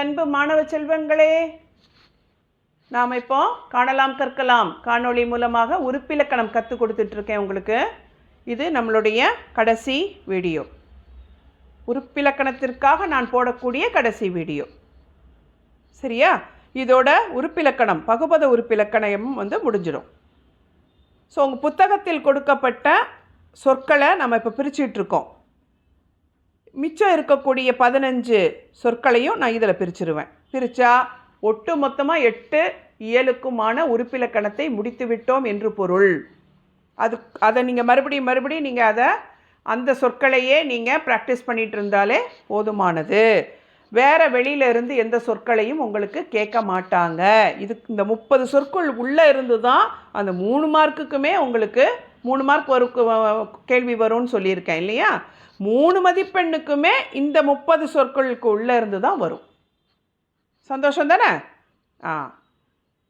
அன்பு மாணவ செல்வங்களே நாம் இப்போ காணலாம் கற்கலாம். காணொளி மூலமாக உறுப்பிலக்கணம் கற்றுக் கொடுத்துட்ருக்கேன் உங்களுக்கு. இது நம்மளுடைய கடைசி வீடியோ. உறுப்பிலக்கணத்திற்காக நான் போடக்கூடிய கடைசி வீடியோ. சரியா? இதோட உறுப்பிலக்கணம் பகுபத உறுப்பிலக்கணம் வந்து முடிஞ்சிடும். ஸோ உங்கள் புத்தகத்தில் கொடுக்கப்பட்ட சொற்களை நம்ம இப்போ பிரிச்சிட்ருக்கோம் மிச்சம் இருக்கக்கூடிய பதினஞ்சு சொற்களையும் நான் இதில் பிரிச்சிருவேன். பிரித்தா ஒட்டு மொத்தமாக எட்டு இயலுக்குமான உறுப்பிலக்கணத்தை முடித்து விட்டோம் என்று பொருள். அது அதை நீங்கள் மறுபடியும் மறுபடியும் நீங்கள் அதை அந்த சொற்களையே நீங்கள் ப்ராக்டிஸ் பண்ணிகிட்டு இருந்தாலே போதுமானது. வேறு வெளியில இருந்து எந்த சொற்களையும் உங்களுக்கு கேட்க மாட்டாங்க. இது இந்த முப்பது சொற்கள் உள்ளே இருந்து தான் அந்த மூணு மார்க்குக்குமே உங்களுக்கு மூணு மார்க் வரும் கேள்வி வரும்னு சொல்லியிருக்கேன் இல்லையா? மூணு மதிப்பெண்ணுக்குமே இந்த முப்பது சொற்களுக்கு உள்ளே இருந்து தான் வரும். சந்தோஷம் தானே? ஆ.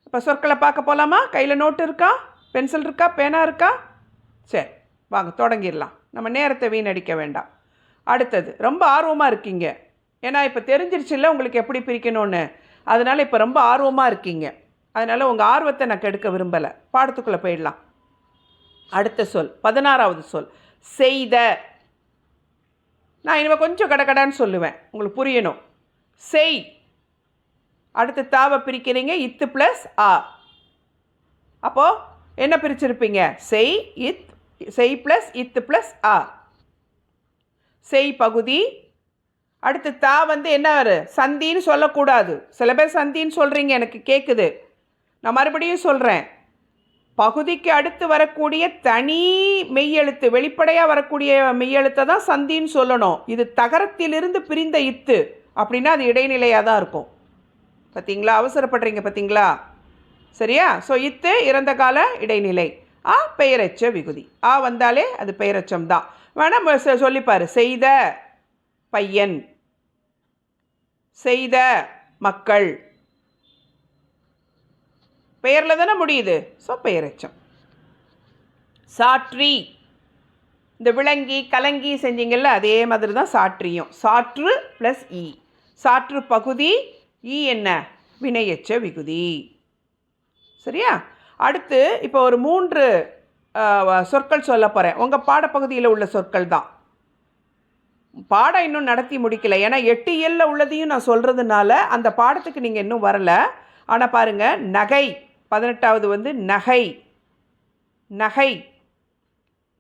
இப்போ சொற்களை பார்க்க போகலாமா கையில் நோட்டு இருக்கா? பென்சில் இருக்கா? பேனா இருக்கா? சரி வாங்க தொடங்கிடலாம். நம்ம நேரத்தை வீணடிக்க வேண்டாம். அடுத்தது ரொம்ப ஆர்வமாக இருக்கீங்க. ஏன்னா இப்போ தெரிஞ்சிருச்சுல்ல உங்களுக்கு எப்படி பிரிக்கணும்னு. அதனால் இப்போ ரொம்ப ஆர்வமாக இருக்கீங்க. அதனால் உங்கள் ஆர்வத்தை நான் கெடுக்க விரும்பலை. பாடத்துக்குள்ளே போயிடலாம். அடுத்த சொல் பதினாறாவது சொல். செய்த. நான் இனிமேல் கொஞ்சம் கடக்கடான்னு சொல்லுவேன். உங்களுக்கு புரியணும். செய். அடுத்து தாவை பிரிக்கிறீங்க. இத்து ப்ளஸ் ஆ. அப்போது என்ன பிரிச்சிருப்பீங்க? செய் இத் செய் ப்ளஸ் இத்து ப்ளஸ் ஆ. செய் பகுதி. அடுத்து தா வந்து என்ன வரும் சந்தின்னு சொல்லக்கூடாது. சில பேர் சந்தின்னு சொல்கிறீங்க எனக்கு கேட்குது நான் மறுபடியும் சொல்கிறேன் பகுதிக்கு அடுத்து வரக்கூடிய தனி மெய்யெழுத்து வெளிப்படையாக வரக்கூடிய மெய்யெழுத்தை தான் சந்தின்னு சொல்லணும். இது தகரத்திலிருந்து பிரிந்த இத்து அப்படின்னா அது இடைநிலையாக தான் இருக்கும். பார்த்தீங்களா அவசரப்படுறீங்க பார்த்தீங்களா சரியா? ஸோ இத்து இறந்த கால இடைநிலை. ஆ பெயரச்ச விகுதி. ஆ வந்தாலே அது பெயரச்சம் தான். வேணால் சொல்லிப்பார். செய்த பையன். செய்த மக்கள். பெயரில் தானே முடியுது? ஸோ பெயரச்சம் சாற்றி. இந்த விளங்கி கலங்கி செஞ்சீங்கல்ல அதே மாதிரி தான் சாற்றியும். சாற்று ப்ளஸ் இ e. சாற்று பகுதி இ என்ன? வினையச்ச விகுதி. சரியா? அடுத்து இப்போ ஒரு மூன்று சொற்கள் சொல்ல போகிறேன் உங்கள் பாடப்பகுதியில் உள்ள சொற்கள் தான். பாடம் இன்னும் நடத்தி முடிக்கல. ஏன்னா எட்டு இயலில் உள்ளதையும் நான் சொல்கிறதுனால அந்த பாடத்துக்கு நீங்கள் இன்னும் வரல. ஆனால் பாருங்கள் நகை. பதினெட்டாவது வந்து நகை. நகை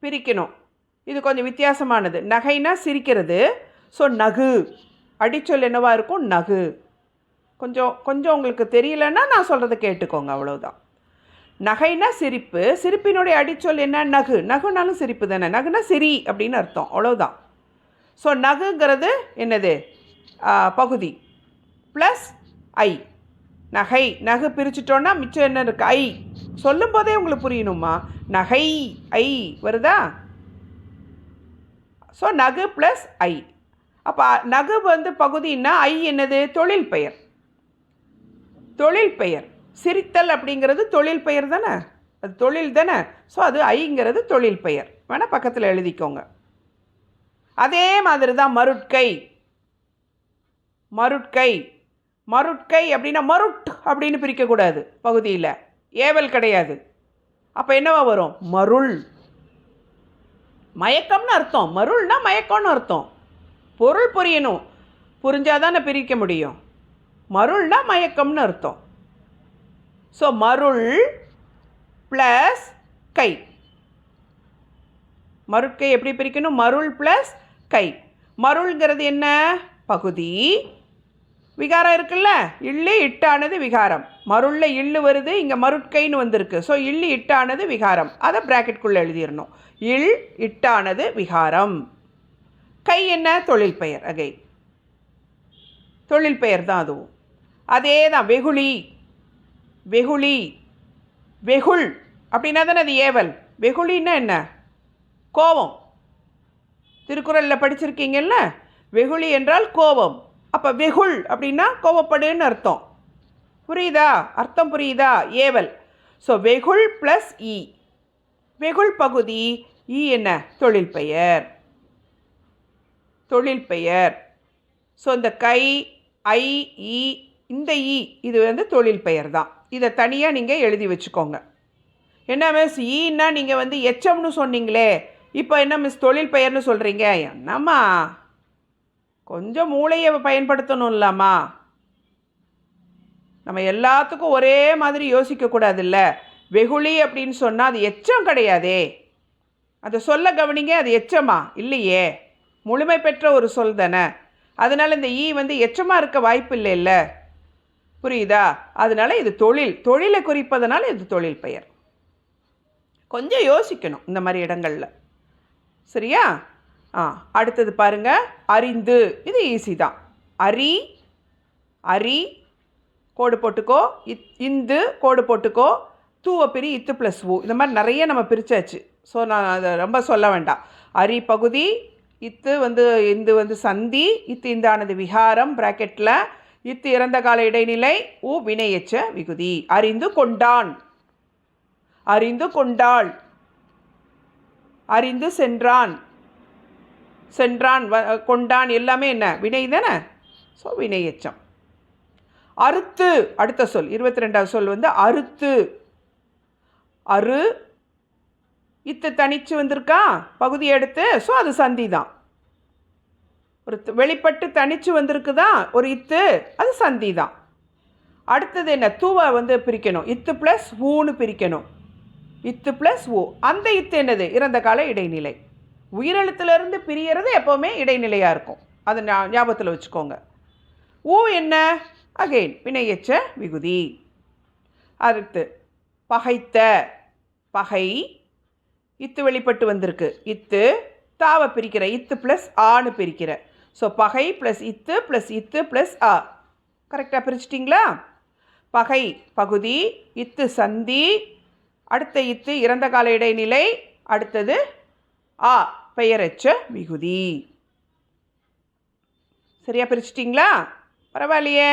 பிரிக்கணும். இது கொஞ்சம் வித்தியாசமானது. நகைனா சிரிக்கிறது. ஸோ நகு. அடிச்சொல் என்னவா இருக்கும்? நகு. கொஞ்சம் கொஞ்சம் உங்களுக்கு தெரியலன்னா நான் சொல்கிறத கேட்டுக்கோங்க அவ்வளோதான் நகைனா சிரிப்பு. சிரிப்பினுடைய அடிச்சொல் என்ன? நகு. நகுனாலும் சிரிப்பு தானே. நகுனா சிரி அப்படின்னு அர்த்தம். அவ்வளோதான் ஸோ நகுங்கிறது என்னது? பகுதி. ப்ளஸ் ஐ நகை நகை பிரிச்சிட்டோன்னா மிச்சம் என்ன இருக்குது ஐ. சொல்லும் போதே உங்களுக்கு புரியணுமா? நகை ஐ. வருதா? ஸோ நகு ப்ளஸ் ஐ. அப்போ நகு வந்து பகுதின்னா ஐ என்னது? தொழில் பெயர். தொழில் பெயர். சிரித்தல் அப்படிங்கிறது தொழில் பெயர் தானே? அது தொழில் தானே? ஸோ அது ஐங்கிறது தொழில் பெயர். வேணால் பக்கத்தில் எழுதிக்கோங்க. அதே மாதிரி தான் மருட்கை. மருட்கை. மருட்கை அப்படின்னா மருட் அப்படின்னு பிரிக்கக்கூடாது பகுதியில். ஏவல் கிடையாது. அப்போ என்னவா வரும்? மருள். மயக்கம்னு அர்த்தம். மருள்னா மயக்கம்னு அர்த்தம். பொருள் புரியணும். புரிஞ்சாதானே பிரிக்க முடியும். மருள்னா மயக்கம்னு அர்த்தம். ஸோ மருள் ப்ளஸ் கை. மருட்கை எப்படி பிரிக்கணும்? மருள் ப்ளஸ் கை. மருள்ங்கிறது என்ன? பகுதி. விகாரம் இருக்குல்ல? இல்லு இட்டானது விகாரம். மருளில் இல்லு வருது இங்கே மருட்கைன்னு வந்திருக்கு. ஸோ இல்லு இட்டானது விகாரம். அதை ப்ராக்கெட்குள்ளே எழுதிடணும் இல் இட்டானது விகாரம். கை என்ன? தொழில் பெயர். அகை தொழில் பெயர் தான் அதுவும். அதே தான் வெகுளி. வெகுளி. வெகுள். அப்படின்னா தானே அது ஏவல்? வெகுளின்னா என்ன? கோபம். திருக்குறளில் படிச்சிருக்கீங்கல்ல? வெகுளி என்றால் கோபம். அப்போ வெகுள் அப்படின்னா கோவப்படுன்னு அர்த்தம். புரியுதா? அர்த்தம் புரியுதா? ஏவல். ஸோ வெகுள் ப்ளஸ் இ e. வெகுள் பகுதி இ என்ன? தொழில் பெயர். தொழில் பெயர். ஸோ இந்த கை ஐ இ இந்த இ இது வந்து தொழில் பெயர் தான். இதை தனியாக நீங்கள் எழுதி வச்சுக்கோங்க. என்ன மிஸ் ஈன்னா நீங்கள் வந்து எச்சம்னு சொன்னீங்களே. இப்போ என்ன மிஸ் தொழில் பெயர்னு சொல்கிறீங்க என்னம்மா? கொஞ்சம் மூளையை பயன்படுத்தணும் இல்லாமா நம்ம எல்லாத்துக்கும் ஒரே மாதிரி யோசிக்கக்கூடாதுல்ல வெகுளி அப்படின்னு சொன்னால் அது எச்சம் கிடையாதே. அதை சொல்ல கவனிங்க அது எச்சமா? இல்லையே. முழுமை பெற்ற ஒரு சொல் தானே. அதனால் இந்த ஈ வந்து எச்சமாக இருக்க வாய்ப்பு இல்லைல்ல. புரியுதா? அதனால இது தொழில். தொழிலை குறிப்பதனால் இது தொழில் பெயர். கொஞ்சம் யோசிக்கணும் இந்த மாதிரி இடங்களில். சரியா? ஆ அடுத்தது பாருங்க. அறிந்து. இது ஈஸி தான். அரி அரி கோடு போட்டுக்கோ. இத் இந்து கோடு போட்டுக்கோ. தூவ பிரி இத்து ப்ளஸ் ஊ இந்த மாதிரி நிறைய நம்ம பிரித்தாச்சு ஸோ நான் அதை ரொம்ப சொல்ல வேண்டாம். அரி பகுதி இத்து வந்து இந்து வந்து சந்தி இத்து இந்தானது விகாரம் ப்ராக்கெட்டில் இத்து இறந்த கால இடைநிலை ஊ வினையச்ச விகுதி. அறிந்து கொண்டான். அறிந்து கொண்டாள். அறிந்து சென்றான். சென்றான் வ கொண்டான் எல்லாமே என்ன? வினை தானே? ஸோ வினையச்சம். அறுத்து அடுத்த சொல் இருபத்தி ரெண்டாவது சொல் வந்து அறுத்து. அரு இத்து தனிச்சு வந்திருக்கா? பகுதி எடுத்து ஸோ அது சந்தி தான். ஒரு வெளிப்பட்டு தனிச்சு வந்திருக்குதா? ஒரு இத்து அது சந்தி தான். அடுத்தது என்ன? தூவை வந்து பிரிக்கணும். இத்து ப்ளஸ் ஊன்னு பிரிக்கணும். இத்து ப்ளஸ் ஊ அந்த இத்து என்னது? இறந்த கால இடைநிலை. உயிரெழுத்துலேருந்து பிரியறது எப்போவுமே இடைநிலையாக இருக்கும். அதை ஞா- ஞாபகத்தில் வச்சுக்கோங்க. ஊ என்ன? அகெயின் வினையச்ச விகுதி. அடுத்து பகைத்த பகை. இத்து வெளிப்பட்டு வந்திருக்கு. இத்து தாவை பிரிக்கிற இத்து ப்ளஸ் ஆன்னு பிரிக்கிற. ஸோ பகை ப்ளஸ் இத்து ப்ளஸ் இத்து ப்ளஸ் ஆ. கரெக்டாக பிரிச்சிட்டிங்களா? பகை பகுதி இத்து சந்தி. அடுத்த இத்து இறந்த கால இடைநிலை. அடுத்தது ஆ. பெயரச்ச விகுதி சரியாக பிரிச்சிட்டிங்களா? பரவாயில்லையே.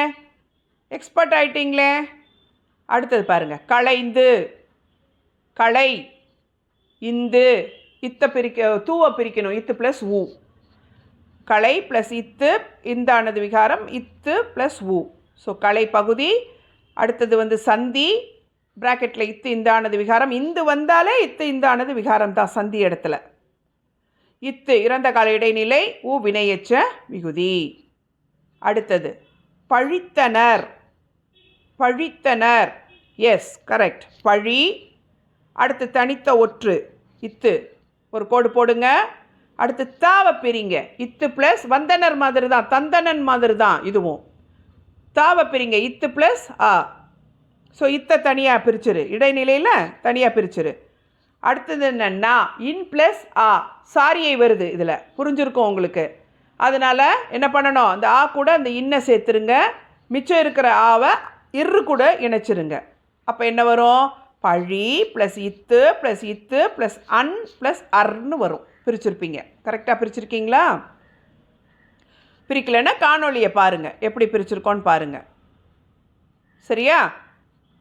எக்ஸ்பர்ட் ஆயிட்டீங்களே. அடுத்தது பாருங்கள் களைந்து. களை. இந்து. இத்தை பிரிக்க தூவை பிரிக்கணும். இத்து ப்ளஸ் ஊ. களை ப்ளஸ் இத்து இந்தானது விகாரம் இத்து ப்ளஸ் ஊ. ஸோ களை பகுதி அடுத்தது வந்து சந்தி. ப்ராக்கெட்டில் இத்து இந்தானது விகாரம். இந்து வந்தாலே இத்து இந்தானது விகாரம் தான் சந்தி இடத்துல. இத்து இறந்த கால இடைநிலை ஊ வினையச்ச மிகுதி. அடுத்தது பழித்தனர். பழித்தனர். எஸ் கரெக்ட் பழி அடுத்து தனித்த ஒற்று இத்து. ஒரு கோடு போடுங்க. அடுத்து தாவை பிரிங்க. இத்து ப்ளஸ் வந்தனர் மாதிரி தான் தந்தனன் மாதிரி தான் இதுவும். தாவை பிரிங்க இத்து ப்ளஸ் ஆ ஸோ இத்தை தனியாக பிரிச்சிரு. இடைநிலையில் தனியாக பிரிச்சிரு. அடுத்தது என்னென்னா இன் ப்ளஸ் ஆ. சாரியை வருது இதில். புரிஞ்சிருக்கும் உங்களுக்கு? அதனால் என்ன பண்ணணும்? அந்த ஆ கூட அந்த இன்னை சேர்த்துருங்க. மிச்சம் இருக்கிற ஆவை இரு கூட இணைச்சிருங்க. அப்போ என்ன வரும்? பழி ப்ளஸ் இத்து ப்ளஸ் இத்து ப்ளஸ் அன் ப்ளஸ் அர்னு வரும். பிரிச்சிருப்பீங்க. கரெக்டாக பிரிச்சிருக்கீங்களா? பிரிக்கலைன்னா காணொலியை பாருங்கள் எப்படி பிரிச்சிருக்கோன்னு பாருங்கள் சரியா?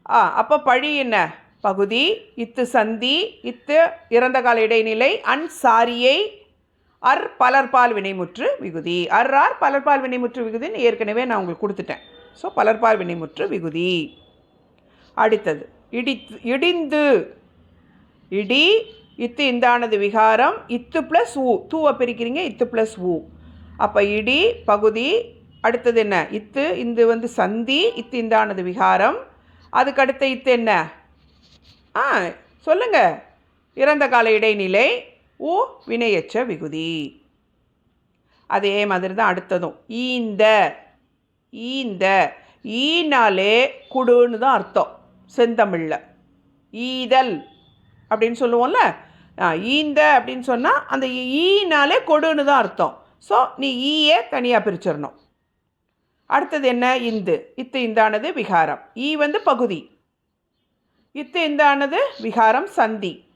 ஆ அப்போ பழி என்ன? பகுதி இத்து சந்தி இத்து இறந்த கால இடைநிலை அன் சாரியை அர் பலர்பால் வினைமுற்று விகுதி. அர் ஆர் பலர்பால் வினைமுற்று விகுதின்னு ஏற்கனவே நான் உங்களுக்கு கொடுத்துட்டேன். ஸோ பலர்பால் வினைமுற்று விகுதி. அடுத்தது இடித்து இடிந்து. இடி இத்து இந்தானது விகாரம் இத்து ப்ளஸ் ஊ. தூவை பிரிக்கிறீங்க இத்து ப்ளஸ் ஊ. அப்போ இடி பகுதி அடுத்தது என்ன? இத்து இந்து வந்து சந்தி இத்து இந்தானது விகாரம். அதுக்கு அடுத்த இத்து என்ன? ஆ சொல்லுங்க. இறந்த கால இடைநிலை ஓ வினையச்ச விகுதி. அதே மாதிரி தான் அடுத்ததும். ஈந்த. ஈந்த. ஈனாலே குடுன்னு தான் அர்த்தம். செந்தமிழில். ஈதல் அப்படின்னு சொல்லுவோம்ல? ஈந்த அப்படின்னு சொன்னால் அந்த ஈனாலே கொடுன்னு தான் அர்த்தம். ஸோ நீ ஈயே தனியாக பிரிச்சிடணும். அடுத்தது என்ன? இந்து. இத்து இந்தானது விகாரம். ஈ வந்து பகுதி. இத்து இந்தானது விகாரம் சந்தி.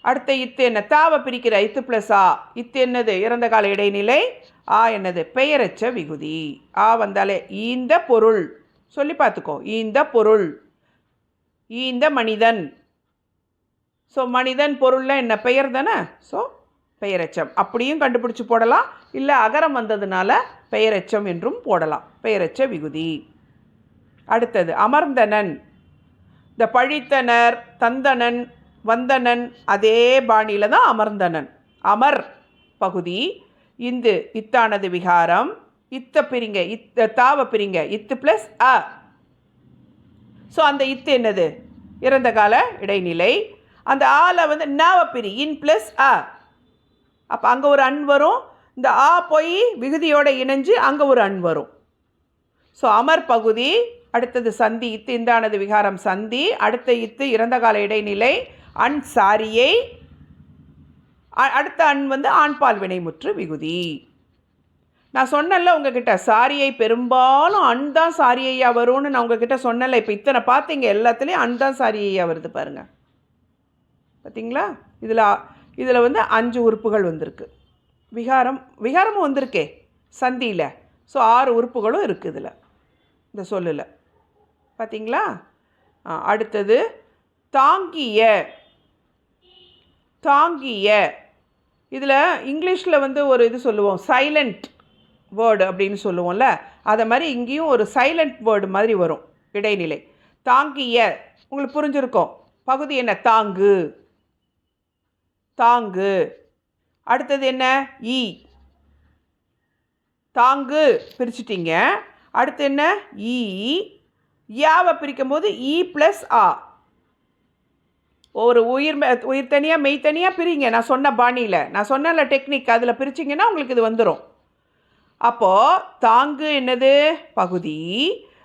அடுத்த இத்து என்ன? தாவை பிரிக்கிற இத்து ப்ளஸ் ஆ. இத்து என்னது? இறந்த கால இடைநிலை. ஆ என்னது? பெயரச்ச விகுதி. ஆ வந்தாலே ஈந்த பொருள். சொல்லி பார்த்துக்கோ. ஈந்த பொருள். ஈந்த மனிதன். ஸோ மனிதன் பொருளில் என்ன? பெயர் தானே? ஸோ பெயரச்சம். அப்படியும் கண்டுபிடிச்சு போடலாம். இல்லை அகரம் வந்ததுனால பெயரச்சம் என்றும் போடலாம். பெயரச்ச விகுதி. அடுத்தது அமர்ந்தனன். இந்த பழித்தனர் தந்தனன் வந்தனன் அதே பாணியில் தான் அமர்ந்தனன். அமர் பகுதி இந்து இத்தானது விகாரம் இத்த பிரிங்க இத்த தாவ பிரிங்க இத்து ப்ளஸ் அ. ஸோ அந்த இத்து என்னது? இறந்த கால இடைநிலை. அந்த ஆல வந்து நாவ பிரி இன் ப்ளஸ் அ. அப்போ அங்கே ஒரு அன் வரும். இந்த ஆ போய் விகுதியோடு இணைஞ்சு அங்கே ஒரு அன் வரும். ஸோ அமர் பகுதி அடுத்தது சந்தி இத்து இந்தானது விகாரம் சந்தி. அடுத்த இத்து இறந்த கால இடைநிலை அன் சாரியை. அடுத்த அன் வந்து ஆண்பால் வினைமுற்று விகுதி. நான் சொன்னல உங்ககிட்ட சாரியை பெரும்பாலும் அன் தான் சாரியையா வரும்னு நான் உங்ககிட்ட சொன்னேன்ல. இப்போ இத்தனை பார்த்தீங்க எல்லாத்துலேயும் அன் தான் சாரியையா வருது பாருங்க. பார்த்தீங்களா இதில் இதில் வந்து அஞ்சு உறுப்புகள் வந்திருக்கு. விகாரம் விகாரமும் வந்திருக்கே சந்தியில். ஸோ ஆறு உறுப்புகளும் இருக்குது இதில். இந்த சொல்லில். பார்த்தீங்களா அடுத்தது தாங்கிய. தாங்கிய. இதில் இங்கிலீஷில் வந்து ஒரு இது சொல்லுவோம் சைலண்ட் வேர்டு அப்படின்னு சொல்லுவோம்ல அதை மாதிரி இங்கேயும் ஒரு சைலண்ட் வேர்டு மாதிரி வரும் இடைநிலை. தாங்கிய. உங்களுக்கு புரிஞ்சிருக்கும். பகுதி என்ன? தாங்கு. தாங்கு. அடுத்தது என்ன? ஈ. தாங்கு. பிரிச்சிட்டிங்க. அடுத்து என்ன? ஈ. யாவை பிரிக்கும் போது இ e ப்ளஸ் ஆ ஒரு உயிர் மெ- உயிர் தனியாக மெய் தனியாக பிரிங்க. நான் சொன்ன பாணியில். நான் சொன்ன டெக்னிக் அதில் பிரிச்சிங்கன்னா உங்களுக்கு இது வந்துடும் அப்போது தாங்கு என்னது? பகுதி.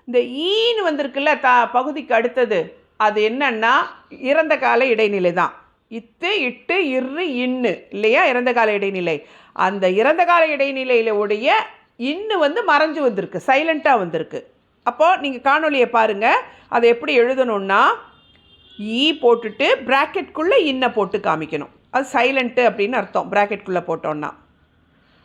இந்த ஈன்னு வந்திருக்குல்ல தா பகுதிக்கு அடுத்தது. அது என்னன்னா இறந்த கால இடைநிலை தான். இத்து இட்டு இரு இன்னு. இல்லையா? இறந்த கால இடைநிலை. அந்த இறந்த கால இடைநிலையில உடைய இன்னு வந்து மறைஞ்சு வந்திருக்கு. சைலண்ட்டாக வந்திருக்கு. அப்போது நீங்கள் காணொலியை பாருங்கள் அதை எப்படி எழுதணுன்னா ஈ e போட்டுட்டு ப்ராக்கெட்குள்ளே இன்னை போட்டு காமிக்கணும். அது சைலண்ட்டு அப்படின்னு அர்த்தம் ப்ராக்கெட்குள்ளே போட்டோன்னா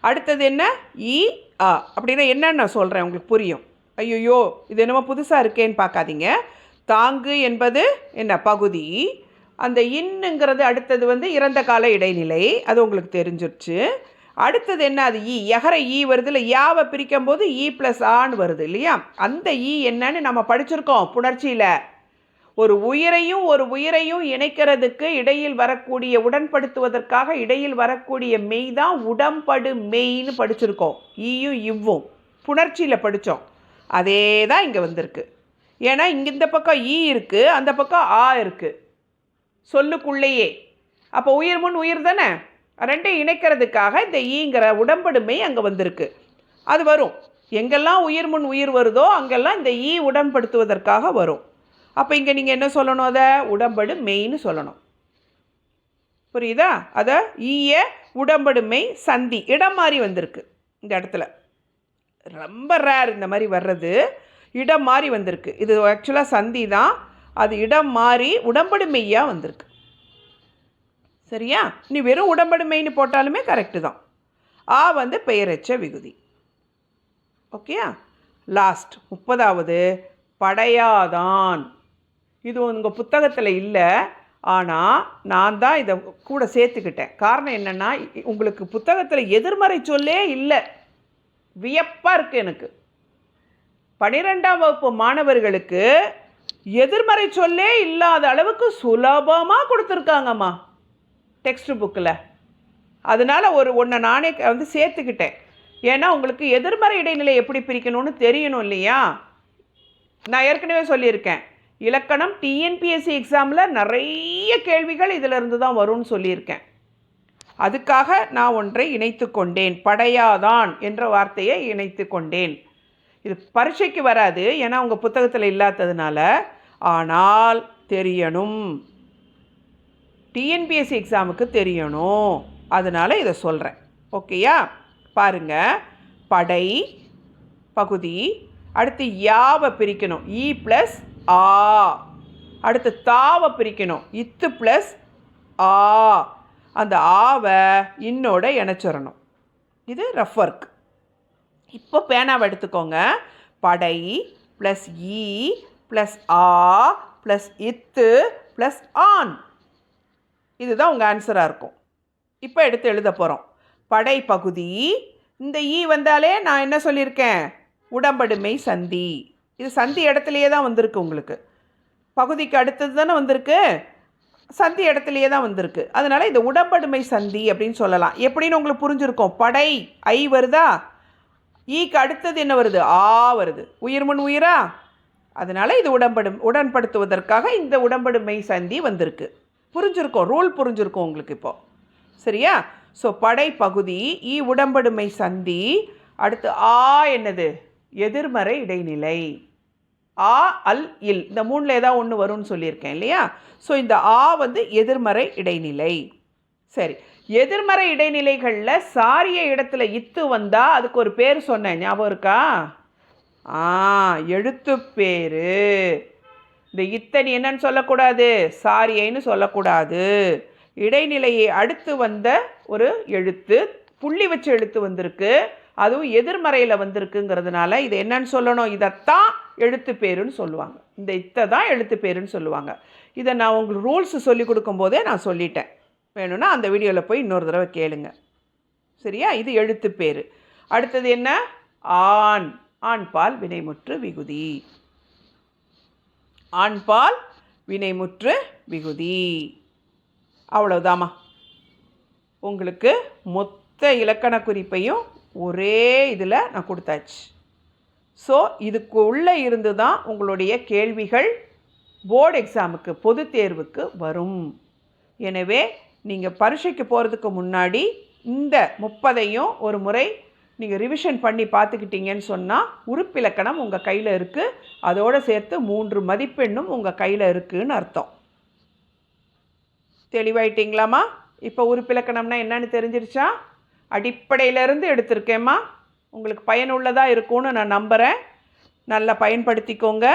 அடுத்தது என்ன? E, இ ஆ அப்படின்னா என்னன்னு நான் சொல்கிறேன் உங்களுக்கு புரியும். ஐயோயோ இது என்னமோ புதுசாக இருக்கேன்னு பார்க்காதீங்க. தாங்கு என்பது என்ன? பகுதி. அந்த இன்னுங்கிறது அடுத்தது வந்து இறந்த கால இடைநிலை. அது உங்களுக்கு தெரிஞ்சிருச்சு. அடுத்தது என்ன? அது ஈ எகர e ஈ வருது இல்லை யாவை பிரிக்கும் போது ஈ e ப்ளஸ் ஆன்னு வருது இல்லையா? அந்த ஈ என்னன்னு நம்ம படிச்சிருக்கோம் புணர்ச்சியில். ஒரு உயிரையும் ஒரு உயிரையும் இணைக்கிறதுக்கு இடையில் வரக்கூடிய உடன்படுத்துவதற்காக இடையில் வரக்கூடிய மெய் தான் உடம்படு மெய்ன்னு படிச்சிருக்கோம். ஈயும் இவ்வும். புணர்ச்சியில் படித்தோம் அதே தான் இங்கே வந்திருக்கு. ஏன்னா இங்கே இந்த பக்கம் ஈ இருக்குது அந்த பக்கம் ஆ இருக்குது சொல்லுக்குள்ளேயே. அப்போ உயிர் முன் உயிர் தானே? ரெண்டையும் இணைக்கிறதுக்காக இந்த ஈங்கிற உடம்படுமை அங்கே வந்திருக்கு. அது வரும். எங்கெல்லாம் உயிர் முன் உயிர் வருதோ அங்கெல்லாம் இந்த ஈ உடன்படுத்துவதற்காக வரும். அப்போ இங்கே நீங்கள் என்ன சொல்லணும் அதை? உடம்படு மெய்ன்னு சொல்லணும். புரியுதா? அதை ஈய உடம்படு மெய் சந்தி இடம் மாறி வந்திருக்கு இந்த இடத்துல. ரொம்ப ரேர் இந்த மாதிரி வர்றது இடம் மாறி வந்திருக்கு. இது ஆக்சுவலாக சந்தி தான். அது இடம் மாறி உடம்படு மெய்யாக வந்திருக்கு. சரியா? நீ வெறும் உடம்படுமைன்னு போட்டாலுமே கரெக்டு தான். ஆ வந்து பெயரச்ச விகுதி. ஓகேயா லாஸ்ட் முப்பதாவது படையாதான். இது உங்கள் புத்தகத்தில் இல்லை ஆனால் நான் தான் இதை கூட சேர்த்துக்கிட்டேன். காரணம் என்னென்னா இ- உங்களுக்கு புத்தகத்தில் எதிர்மறை சொல்லே இல்லை. வியப்பாக இருக்குது எனக்கு. பனிரெண்டாம் வகுப்பு மாணவர்களுக்கு எதிர்மறை சொல்லே இல்லாத அளவுக்கு சுலபமாக கொடுத்துருக்காங்கம்மா. டெக்ஸ்ட் புக்கில் அதனால ஒரு ஒன்றை நானே வந்து சேர்த்துக்கிட்டேன். ஏன்னா உங்களுக்கு எதிர்மறை இடைநிலை எப்படி பிரிக்கணும்னு தெரியணும் இல்லையா? நான் ஏற்கனவே சொல்லியிருக்கேன். இலக்கணம் டிஎன்பிஎஸ்சி எக்ஸாமில் நிறைய கேள்விகள் இதில் இருந்து தான் வரும்னு சொல்லியிருக்கேன். அதுக்காக நான் ஒன்றை இணைத்து கொண்டேன். படையாதான் என்ற வார்த்தையை இணைத்து கொண்டேன். இது பரீட்சைக்கு வராது. ஏன்னா உங்கள் புத்தகத்தில் இல்லாததுனால. ஆனால் தெரியணும். டிஎன்பிஎஸ்சி எக்ஸாமுக்கு தெரியணும். அதனால் இதை சொல்கிறேன் ஓகேயா பாருங்க. படை பகுதி அடுத்து யாவை பிரிக்கணும்? இ ப்ளஸ் ஆ அடுத்து தாவை பிரிக்கணும். இத்து ப்ளஸ் ஆ அந்த ஆவை இன்னோட இணைச்சிடணும். இது ரஃப் ஒர்க் இப்போ பேனாவை எடுத்துக்கோங்க. படை ப்ளஸ் இ ப்ளஸ் ஆ ப்ளஸ் இத்து ப்ளஸ் ஆன் இதுதான் உங்கள் ஆன்சராக இருக்கும். இப்போ எடுத்து எழுத போகிறோம் படை பகுதி இந்த ஈ வந்தாலே நான் என்ன சொல்லியிருக்கேன்? உடம்படுமை சந்தி. இது சந்தி இடத்துலையே தான் வந்திருக்கு உங்களுக்கு. பகுதிக்கு அடுத்தது தானே வந்திருக்கு? சந்தி இடத்துலையே தான் வந்திருக்கு. அதனால் இது உடம்படுமை சந்தி அப்படின்னு சொல்லலாம். எப்படின்னு உங்களுக்கு புரிஞ்சிருக்கும். படை ஐ வருதா? ஈக்கு அடுத்தது என்ன வருது? ஆ வருது. உயிர் முன் உயிரா? அதனால் இது உடம்படும் உடன்படுத்துவதற்காக இந்த உடம்படுமை சந்தி வந்திருக்கு. புரிஞ்சிருக்கும் ரூல் புரிஞ்சிருக்கும் உங்களுக்கு இப்போ. சரியா? ஸோ படை பகுதி ஈ உடம்படுமை சந்தி அடுத்து ஆ என்னது? எதிர்மறை இடைநிலை. ஆ அல் இல். இந்த மூணில் ஏதாவது ஒன்று வரும்னு சொல்லியிருக்கேன் இல்லையா? ஸோ இந்த ஆ வந்து எதிர்மறை இடைநிலை. சரி. எதிர்மறை இடைநிலைகளில் சாரிய இடத்துல இத்து வந்தால் அதுக்கு ஒரு பேர் சொன்னேன். ஞாபகம் இருக்கா? ஆ எழுத்து பேர். இந்த இத்தனி என்னன்னு சொல்லக்கூடாது சாரியைன்னு சொல்லக்கூடாது. இடைநிலையை அடுத்து வந்த ஒரு எழுத்து புள்ளி வச்ச எழுத்து வந்திருக்கு. அதுவும் எதிர்மறையில் வந்திருக்குங்கிறதுனால இது என்னன்னு சொல்லணும்? இதைத்தான் எழுத்து பேருன்னு சொல்லுவாங்க. இந்த இத்தை தான் எழுத்து பேருன்னு சொல்லுவாங்க. இதை நான் உங்களுக்கு ரூல்ஸ் சொல்லி கொடுக்கும்போதே நான் சொல்லிட்டேன். வேணும்னா அந்த வீடியோவில் போய் இன்னொரு தடவை கேளுங்க. சரியா? இது எழுத்து பேர். அடுத்தது என்ன? ஆண். ஆண் பால் வினைமுற்று விகுதி. ஆண்பால் வினைமுற்று விகுதி. அவ்வளவுதாம்மா. உங்களுக்கு மொத்த இலக்கண குறிப்பையும் ஒரே இதில் நான் கொடுத்தாச்சு. ஸோ இதுக்கு உள்ளே இருந்து தான் உங்களுடைய கேள்விகள் போர்டு எக்ஸாமுக்கு பொது தேர்வுக்கு வரும். எனவே நீங்கள் பரீட்சைக்கு போகிறதுக்கு முன்னாடி இந்த முப்பதையும் ஒரு முறை நீங்கள் ரிவிஷன் பண்ணி பார்த்துக்கிட்டீங்கன்னு சொன்னால் உறுப்பிலக்கணம் உங்கள் கையில் இருக்குது அதோடு சேர்த்து மூன்று மதிப்பெண்ணும் உங்கள் கையில் இருக்குதுன்னு அர்த்தம். தெளிவாயிட்டிங்களாம்மா? இப்போ உறுப்பிலக்கணம்னா என்னன்னு தெரிஞ்சிருச்சா? அடிப்படையிலேருந்து எடுத்திருக்கேம்மா. உங்களுக்கு பயனுள்ளதாக இருக்கும்னு நான் நம்புகிறேன் நல்லா பயன்படுத்திக்கோங்க.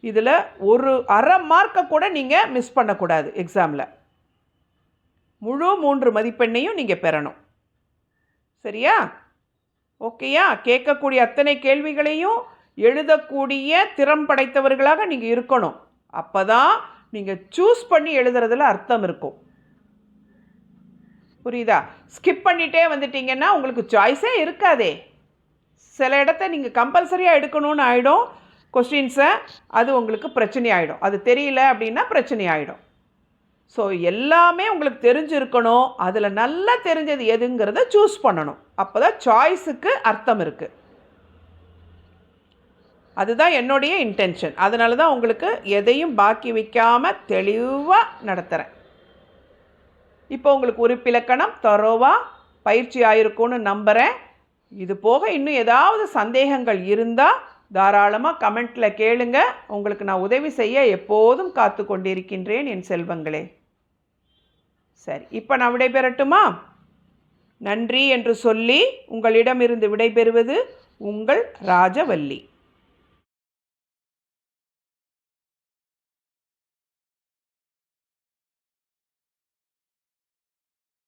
இதில் ஒரு அரை மார்க்கை கூட நீங்கள் மிஸ் பண்ணக்கூடாது எக்ஸாமில் முழு மூன்று மதிப்பெண்ணையும் நீங்கள் பெறணும். சரியா? ஓகேயா? கேட்கக்கூடிய அத்தனை கேள்விகளையும் எழுதக்கூடிய திறம் படைத்தவர்களாக நீங்கள் இருக்கணும். அப்போ தான் நீங்கள் சூஸ் பண்ணி எழுதுறதுல அர்த்தம் இருக்கும். புரியுதா? ஸ்கிப் பண்ணிட்டே வந்துட்டீங்கன்னா உங்களுக்கு சாய்ஸே இருக்காதே. சில இடத்த நீங்கள் கம்பல்சரியாக எடுக்கணும்னு ஆகிடும் கொஸ்டின்ஸை அது உங்களுக்கு பிரச்சனை ஆகிடும் அது தெரியல அப்படின்னா பிரச்சனை ஆகிடும் ஸோ எல்லாமே உங்களுக்கு தெரிஞ்சிருக்கணும். அதில் நல்லா தெரிஞ்சது எதுங்கிறத சூஸ் பண்ணணும். அப்போ தான் சாய்ஸுக்கு அர்த்தம் இருக்குது அதுதான் என்னுடைய இன்டென்ஷன் அதனால தான் உங்களுக்கு எதையும் பாக்கி வைக்காமல் தெளிவாக நடத்துகிறேன் இப்போ உங்களுக்கு உறுப்பிலக்கணம் தரோவாக பயிற்சி ஆயிருக்கும்னு நம்புகிறேன் இது போக இன்னும் ஏதாவது சந்தேகங்கள் இருந்தால் தாராளமாக கமெண்ட்டில் கேளுங்க. உங்களுக்கு நான் உதவி செய்ய எப்போதும் காத்து கொண்டிருக்கின்றேன் என் செல்வங்களே. சரி இப்போ நான் விடைபெறட்டுமா? நன்றி என்று சொல்லி உங்களிடமிருந்து விடைபெறுவது உங்கள் ராஜவல்லி.